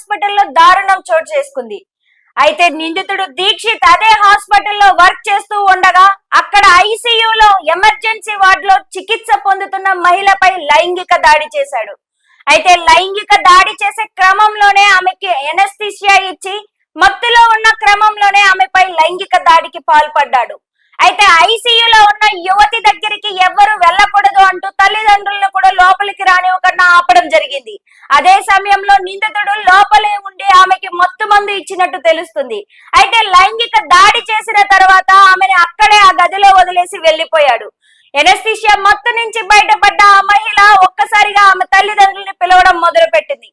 హాస్పిటల్లో దారుణం చోటు చేసుకుంది. అయితే నిందితుడు దీక్షిత్ అదే హాస్పిటల్లో వర్క్ చేస్తూ ఉండగా అక్కడ ఐసీయూలో ఎమర్జెన్సీ వార్డులో చికిత్స పొందుతున్న మహిళపై లైంగిక దాడి చేశాడు. అయితే లైంగిక దాడి చేసే క్రమంలోనే ఆమెకి ఎనస్థిషియా ఇచ్చి మత్తులో ఉన్న క్రమంలోనే ఆమెపై లైంగిక దాడికి పాల్పడ్డాడు. అయితే ఐసీయూలో ఉన్న యువతి దగ్గరికి ఎవ్వరు వెళ్ళకూడదు అంటూ తల్లిదండ్రులను కూడా లోపలికి రానివ్వకుండా ఆపడం జరిగింది. అదే సమయంలో నిందితుడు లోపలే ఉండి ఆమెకి మత్తు మందు ఇచ్చినట్టు తెలుస్తుంది. అయితే లైంగిక దాడి చేసిన తర్వాత ఆమెను అక్కడే ఆ గదిలో వదిలేసి వెళ్ళిపోయాడు ఎనస్థిషియా మత్తు నుంచి బయటపడ్డ ఆ మహిళ ఒక్కసారిగా ఆమె తల్లిదండ్రుల్ని పిలవడం మొదలుపెట్టింది.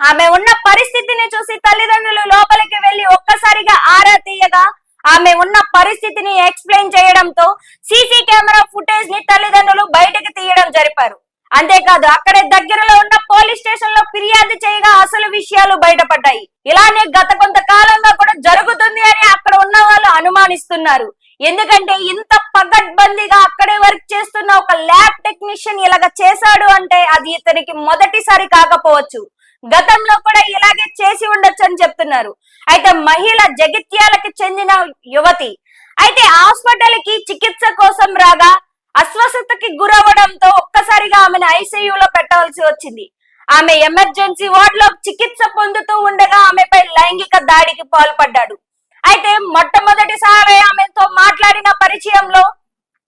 ఆమె ఉన్న పరిస్థితిని చూసి తల్లిదండ్రులు లోపలికి వెళ్ళి ఒక్కసారిగా ఆరా తీయగా ఆమె ఉన్న పరిస్థితిని ఎక్స్ప్లెయిన్ చేయడంతో సీసీ కెమెరా ఫుటేజ్ని తల్లిదండ్రులు బయటకు తీయడం జరిపారు. అంతేకాదు అక్కడే దగ్గరలో ఉన్న పోలీస్ స్టేషన్లో ఫిర్యాదు చేయగా అసలు విషయాలు బయటపడ్డాయి. ఇలానే గత కొంతకాలంగా కూడా జరుగుతుంది అని అక్కడ ఉన్న వాళ్ళు అనుమానిస్తున్నారు. ఎందుకంటే ఇంత పగడ్బందీగా అక్కడే వర్క్ చేస్తున్న ఒక ల్యాబ్ టెక్నీషియన్ ఇలాగ చేశాడు అంటే అది ఇతనికి మొదటిసారి కాకపోవచ్చు. గతంలో కూడా ఇలాగే చేసి ఉండొచ్చు అని చెప్తున్నారు. అయితే మహిళ జగిత్యాలకు చెందిన యువతి అయితే హాస్పిటల్కి చికిత్స కోసం రాగా అస్వస్థతకి గురవడంతో ఒక్కసారిగా ఆమెను ఐసీయూలో పెట్టవలసి వచ్చింది. ఆమె ఎమర్జెన్సీ వార్డ్లో చికిత్స పొందుతూ ఉండగా ఆమెపై లైంగిక దాడికి పాల్పడ్డాడు. అయితే మొట్టమొదటిసారి ఆమెతో మాట్లాడిన పరిచయంలో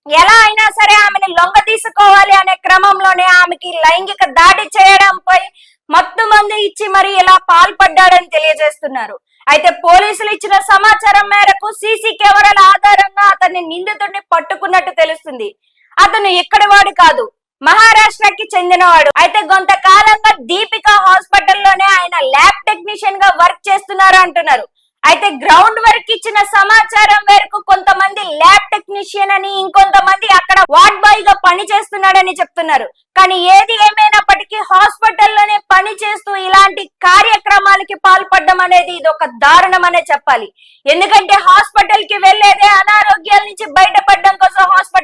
ఎలా అయినా సరే ఆమెను లొంగ తీసుకోవాలి అనే క్రమంలోనే ఆమెకి లైంగిక దాడి చేయడంపై మత్తు మంది ఇచ్చి మరి ఇలా పాల్పడ్డాడని తెలియజేస్తున్నారు. అయితే పోలీసులు ఇచ్చిన సమాచారం మేరకు సీసీ కెమెరాల ఆధారంగా అతన్ని నిందితుడిని పట్టుకున్నట్టు తెలుస్తుంది. అతను ఎక్కడి వాడు కాదు మహారాష్ట్రకి చెందినవాడు. అయితే కొంతకాలంగా దీపిక హాస్పిటల్లోనే ఆయన ల్యాబ్ టెక్నీషియన్గా వర్క్ చేస్తున్నారు అంటున్నారు. అయితే గ్రౌండ్ వర్క్ ఇచ్చిన సమాచారం మేరకు కొంతమంది ల్యాబ్ టెక్నీషియన్ అని ఇంకొంతమంది అక్కడ వార్డ్ బాయ్గా పని చేస్తున్నాడని చెప్తున్నారు. కానీ ఏది ఏమైనప్పటికీ హాస్పిటల్లోనే పని చేస్తూ ఇలాంటి కార్యక్రమాలకి పాల్పడడం అనేది ఇది ఒక దారుణం అనే చెప్పాలి. ఎందుకంటే హాస్పిటల్కి వెళ్ళేదే అనారోగ్యాల నుంచి బయటపడడం కోసం హాస్పిటల్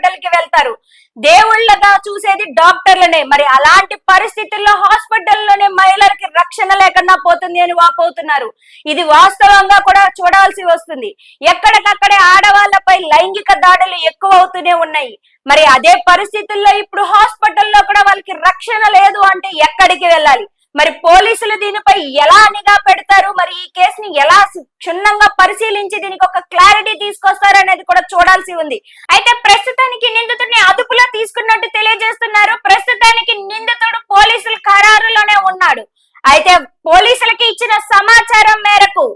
దేవుళ్ళగా చూసేది డాక్టర్లనే. మరి అలాంటి పరిస్థితుల్లో హాస్పిటల్లోనే మహిళలకి రక్షణ లేకుండా పోతుంది అని వాపోతున్నారు. ఇది వాస్తవంగా కూడా చూడాల్సి వస్తుంది. ఎక్కడికక్కడే ఆడవాళ్ళపై లైంగిక దాడులు ఎక్కువ అవుతూనే ఉన్నాయి. మరి అదే పరిస్థితుల్లో ఇప్పుడు హాస్పిటల్లో కూడా వాళ్ళకి రక్షణ లేదు అంటే ఎక్కడికి వెళ్ళాలి? మరి పోలీసులు దీనిపై ఎలా నిఘా పెడతారు? మరి ఈ కేసుని ఎలా క్షుణ్ణంగా పరిశీలించి దీనికి ఒక క్లారిటీ తీసుకొస్తారు అనేది కూడా చూడాల్సి ఉంది. అయితే ప్రస్తుతానికి నిందితుడిని అదుపులో తీసుకున్నట్టు తెలియజేస్తున్నారు. ప్రస్తుతానికి నిందితుడు పోలీసుల ఖరారులోనే ఉన్నాడు. అయితే పోలీసులకి ఇచ్చిన సమాచారం మేరకు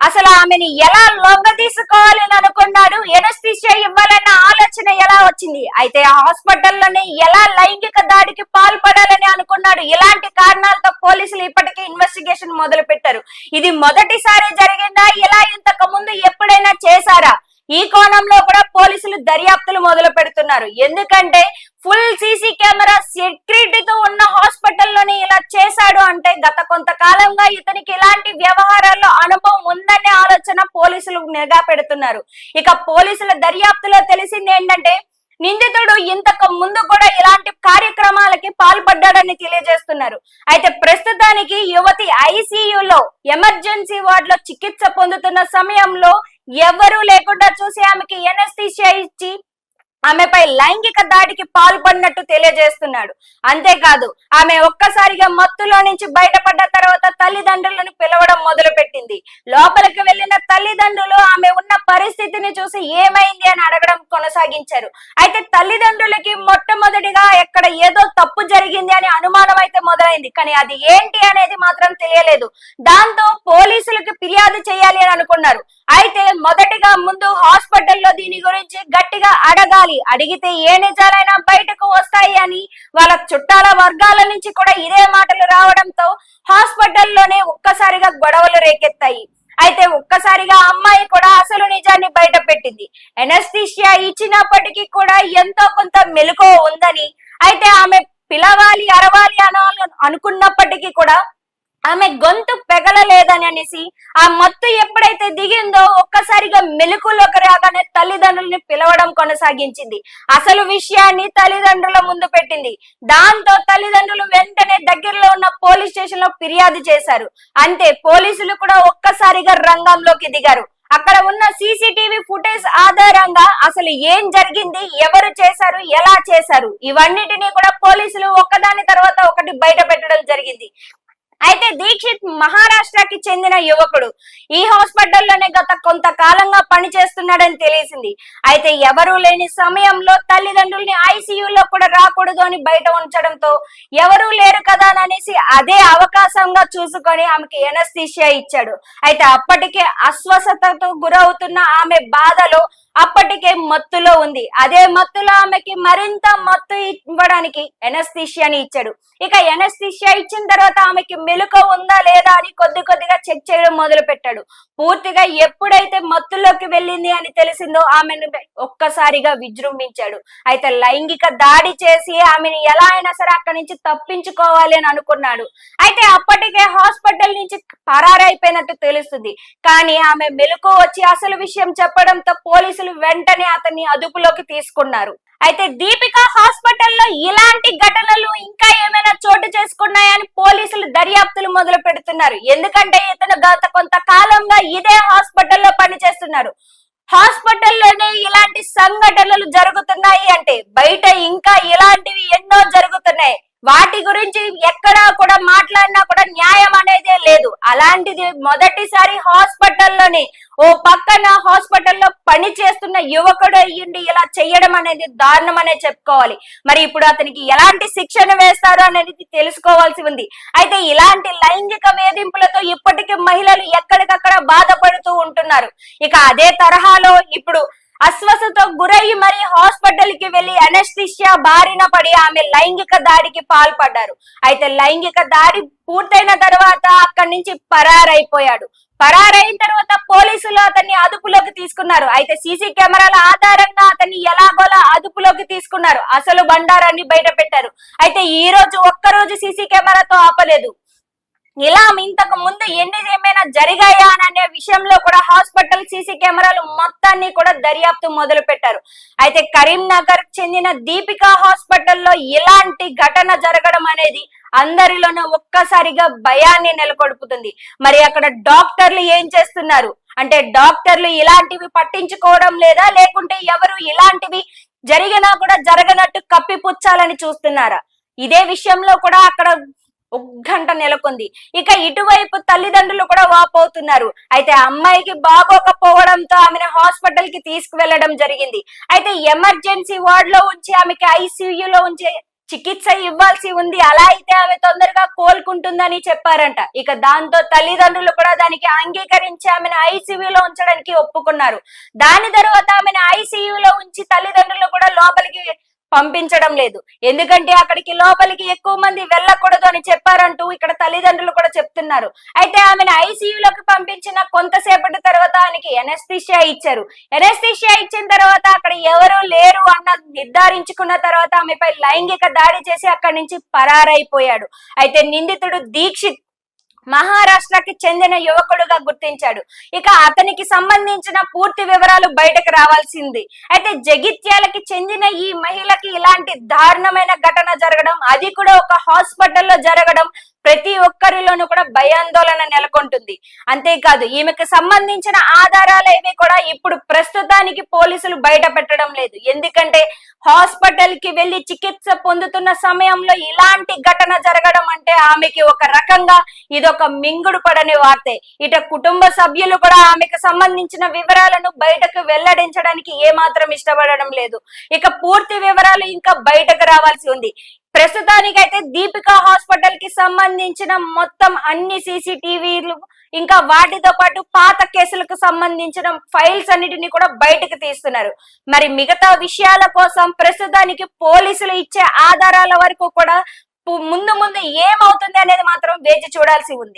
అసలు ఆమెని ఎలా లొంగ తీసుకోవాలని అనుకున్నాడు? ఎనస్థిషియా ఇవ్వాలన్న ఆలోచన ఎలా వచ్చింది? అయితే హాస్పిటల్లోనే ఎలా లైంగిక దాడికి పాల్పడాలని అనుకున్నాడు? ఇలాంటి కారణాలతో పోలీసులు ఇప్పటికే ఇన్వెస్టిగేషన్ మొదలు పెట్టారు ఇది మొదటిసారి జరిగిందా? ఇలా ఇంతకు ముందు ఎప్పుడైనా చేశారా? ఈ కోణంలో కూడా పోలీసులు దర్యాప్తులు మొదలు పెడుతున్నారు. ఎందుకంటే ఫుల్ సీసీ కెమెరా సెక్యూరిటీతో ఉన్న హాస్పిటల్లోనే ఇలా చేశాడు అంటే గత కొంతకాలంగా ఇతనికి ఇలాంటి వ్యవహారాల్లో అనుభవం ఉందనే ఆలోచన పోలీసులు నిఘా పెడుతున్నారు. ఇక పోలీసుల దర్యాప్తులో తెలిసింది ఏంటంటే నిందితుడు ఇంతకు ముందు కూడా ఇలాంటి కార్యక్రమాలకి పాల్పడ్డాడని తెలియజేస్తున్నారు. అయితే ప్రస్తుతానికి యువతి ఐసీయూలో ఎమర్జెన్సీ వార్డ్లో చికిత్స పొందుతున్న సమయంలో ఎవరూ లేకుండా చూసి ఆమెకి ఎనస్థీషియా ఇచ్చి ఆమెపై లైంగిక దాడికి పాల్పడినట్టు తెలియజేస్తున్నాడు. అంతేకాదు ఆమె ఒక్కసారిగా మత్తులో నుంచి బయటపడ్డ తర్వాత తల్లిదండ్రులను పిలవడం మొదలు పెట్టింది లోపలికి వెళ్ళిన తల్లిదండ్రులు ఆమె ఉన్న పరిస్థితిని చూసి ఏమైంది అని అడగడం కొనసాగించారు. అయితే తల్లిదండ్రులకి మొట్టమొదటిగా ఎక్కడ ఏదో తప్పు జరిగింది అని అనుమానం అయితే మొదలైంది. కానీ అది ఏంటి అనేది మాత్రం తెలియలేదు. దాంతో పోలీసులకు ఫిర్యాదు చేయాలి అని అనుకున్నారు. అయితే మొదటిగా ముందు హాస్పిటల్లో దీని గురించి గట్టిగా అడగాలి. అడిగితే ఏ నిజాలైనా బయటకు వస్తాయి అని వాళ్ళ చుట్టాల వర్గాల నుంచి కూడా ఇదే మాటలు రావడంతో హాస్పిటల్లోనే ఒక్కసారిగా గొడవలు రేకెత్తాయి. అయితే ఒక్కసారిగా అమ్మాయి కూడా అసలు నిజాన్ని బయట పెట్టింది ఎనస్థిషియా ఇచ్చినప్పటికీ కూడా ఎంతో కొంత మెలకువ ఉందని అయితే ఆమె పిలవాలి అరవాలి అనాలి అనుకున్నప్పటికీ కూడా ఆమె గొంతు పెగలలేదని అనేసి ఆ మత్తు ఎప్పుడైతే దిగిందో ఒక్కసారిగా మెలకులోకి రాగానే తల్లిదండ్రుల్ని పిలవడం కొనసాగించింది. అసలు విషయాన్ని తల్లిదండ్రుల ముందు పెట్టింది. దాంతో తల్లిదండ్రులు వెంటనే దగ్గరలో ఉన్న పోలీస్ స్టేషన్లో ఫిర్యాదు చేశారు. అంతే పోలీసులు కూడా ఒక్కసారిగా రంగంలోకి దిగారు. అక్కడ ఉన్న సీసీటీవీ ఫుటేజ్ ఆధారంగా అసలు ఏం జరిగింది ఎవరు చేశారు ఎలా చేశారు ఇవన్నిటినీ కూడా పోలీసులు ఒక్కదాని తర్వాత ఒకటి బయట పెట్టడం జరిగింది. అయితే దీక్షిత్ మహారాష్ట్రకి చెందిన యువకుడు. ఈ హాస్పిటల్లోనే గత కొంతకాలంగా పనిచేస్తున్నాడని తెలిసింది. అయితే ఎవరూ లేని సమయంలో తల్లిదండ్రుల్ని ఐసీయూలో కూడా రాకూడదు అని బయట ఉంచడంతో ఎవరూ లేరు కదా అని అనేసి అదే అవకాశంగా చూసుకొని ఆమెకి ఎనస్థీషియా ఇచ్చాడు. అయితే అప్పటికే అస్వస్థతతో గురవుతున్న ఆమె బాధలో అప్పటికే మత్తులో ఉంది. అదే మత్తులో ఆమెకి మరింత మత్తు ఇవ్వడానికి ఎనస్థిషియాని ఇచ్చాడు. ఇక ఎనస్థిషియా ఇచ్చిన తర్వాత ఆమెకి మెలుక ఉందా లేదా అని కొద్ది కొద్దిగా చెక్ చేయడం మొదలు పెట్టాడు పూర్తిగా ఎప్పుడైతే మత్తులోకి వెళ్ళింది అని తెలిసిందో ఆమెను ఒక్కసారిగా విజృంభించాడు. అయితే లైంగిక దాడి చేసి ఆమెను ఎలా అయినా సరే అక్కడి నుంచి తప్పించుకోవాలి అని అనుకున్నాడు. అయితే అప్పటికే హాస్పిటల్ నుంచి పరారైపోయినట్టు తెలుస్తుంది. కానీ ఆమె మెలకు వచ్చి అసలు విషయం చెప్పడంతో పోలీసు పోలీసులు వెంటనే అతన్ని అదుపులోకి తీసుకున్నారు. అయితే దీపిక హాస్పిటల్లో ఇలాంటి ఘటనలు ఇంకా ఏమైనా చోటు చేసుకున్నాయని పోలీసులు దర్యాప్తులు మొదలు పెడుతున్నారు. ఎందుకంటే ఇతను గత కొంతకాలంగా ఇదే హాస్పిటల్లో పనిచేస్తున్నారు హాస్పిటల్లోనే ఇలాంటి సంఘటనలు జరుగుతున్నాయి అంటే బయట ఇంకా ఇలాంటివి ఎన్నో జరుగుతున్నాయి. వాటి గురించి ఎక్కడా కూడా మాట్లాడినా కూడా న్యాయం అనేది లేదు. అలాంటిది మొదటిసారి హాస్పిటల్లోని ఓ పక్కన హాస్పిటల్లో పని చేస్తున్న యువకుడు అయ్యుండి ఇలా చేయడం అనేది దారుణం అనే చెప్పుకోవాలి. మరి ఇప్పుడు అతనికి ఎలాంటి శిక్షణ వేస్తారు అనేది తెలుసుకోవాల్సి ఉంది. అయితే ఇలాంటి లైంగిక వేధింపులతో ఇప్పటికీ మహిళలు ఎక్కడికక్కడ బాధపడుతూ ఉంటున్నారు. ఇక అదే తరహాలో ఇప్పుడు అస్వస్థతో గురయ్యి మరి హాస్పిటల్కి వెళ్ళి అనెస్టిషియా బారిన పడి ఆమె లైంగిక దాడికి పాల్పడ్డారు. అయితే లైంగిక దాడి పూర్తయిన తర్వాత అక్కడి నుంచి పరారైపోయాడు. పరారైన తర్వాత పోలీసులు అతన్ని అదుపులోకి తీసుకున్నారు. అయితే సీసీ కెమెరాల ఆధారంగా అతన్ని ఎలాగోలా అదుపులోకి తీసుకున్నారు. అసలు బండారాన్ని బయట పెట్టారు అయితే ఈ రోజు ఒక్కరోజు సీసీ కెమెరాతో ఆపలేదు. ఇలా ఇంతకు ముందు ఎన్ని ఏమైనా జరిగాయా అనే విషయంలో కూడా హాస్పిటల్ సీసీ కెమెరాలు మొత్తాన్ని కూడా దర్యాప్తు మొదలు పెట్టారు. అయితే కరీంనగర్ చెందిన దీపికా హాస్పిటల్లో ఇలాంటి ఘటన జరగడం అనేది అందరిలోనూ ఒక్కసారిగా భయాన్ని నెలకొల్పుతుంది. మరి అక్కడ డాక్టర్లు ఏం చేస్తున్నారు? అంటే డాక్టర్లు ఇలాంటివి పట్టించుకోవడం లేదా లేకుంటే ఎవరు ఇలాంటివి జరిగినా కూడా జరగనట్టు కప్పిపుచ్చాలని చూస్తున్నారా? ఇదే విషయంలో కూడా అక్కడ ఉగ్గంట నెలకొంది. ఇక ఇటువైపు తల్లిదండ్రులు కూడా వాపోతున్నారు అయితే అమ్మాయికి బాగోకపోవడంతో ఆమెను హాస్పిటల్కి తీసుకువెళ్ళడం జరిగింది. అయితే ఎమర్జెన్సీ వార్డ్లో ఉంచి ఆమెకి ఐసీయూలో ఉంచి చికిత్స ఇవ్వాల్సి ఉంది. అలా అయితే ఆమె తొందరగా కోలుకుంటుందని చెప్పారంట. ఇక దాంతో తల్లిదండ్రులు కూడా దానికి అంగీకరించి ఆమెను ఐసీయూలో ఉంచడానికి ఒప్పుకున్నారు. దాని తర్వాత ఆమెను ఐసీయూలో ఉంచి తల్లిదండ్రులు కూడా లోపలికి పంపించడం లేదు. ఎందుకంటే అక్కడికి లోపలికి ఎక్కువ మంది వెళ్ళకూడదు అని చెప్పారంటూ ఇక్కడ తల్లిదండ్రులు కూడా చెప్తున్నారు. అయితే ఆమెను ఐసీయూలోకి పంపించిన కొంతసేపటి తర్వాత ఆయనకి ఎనస్థిషియా ఇచ్చారు. ఎనస్థిషియా ఇచ్చిన తర్వాత అక్కడ ఎవరు లేరు అన్న నిర్ధారించుకున్న తర్వాత ఆమెపై లైంగిక దాడి చేసి అక్కడి నుంచి పరారైపోయాడు. అయితే నిందితుడు దీక్షిత్ మహారాష్ట్రకి చెందిన యువకుడుగా గుర్తించాడు. ఇక అతనికి సంబంధించిన పూర్తి వివరాలు బయటకు రావాల్సింది. అయితే జగిత్యాలకి చెందిన ఈ మహిళకి ఇలాంటి దారుణమైన ఘటన జరగడం అది కూడా ఒక హాస్పిటల్లో జరగడం ప్రతి ఒక్కరిలోనూ కూడా భయాందోళన నెలకొంటుంది. అంతేకాదు ఈమెకు సంబంధించిన ఆధారాలు ఏవి కూడా ఇప్పుడు ప్రస్తుతానికి పోలీసులు బయట పెట్టడం లేదు. ఎందుకంటే హాస్పిటల్కి వెళ్ళి చికిత్స పొందుతున్న సమయంలో ఇలాంటి ఘటన జరగడం అంటే ఆమెకి ఒక రకంగా ఇదొక మింగుడు పడని వార్తే. ఇట కుటుంబ సభ్యులు కూడా ఆమెకు సంబంధించిన వివరాలను బయటకు వెల్లడించడానికి ఏమాత్రం ఇష్టపడడం లేదు. ఇక పూర్తి వివరాలు ఇంకా బయటకు రావాల్సి ఉంది. ప్రస్తుతానికైతే దీపికా హాస్పిటల్కి సంబంధించిన మొత్తం అన్ని సీసీటీవీలు ఇంకా వాటితో పాటు పాత కేసులకు సంబంధించిన ఫైల్స్ అన్నిటిని కూడా బయటకు తీస్తున్నారు. మరి మిగతా విషయాల కోసం ప్రస్తుతానికి పోలీసులు ఇచ్చే ఆధారాల వరకు కూడా ముందు ముందు ఏమవుతుంది అనేది మాత్రం వేచి చూడాల్సి ఉంది.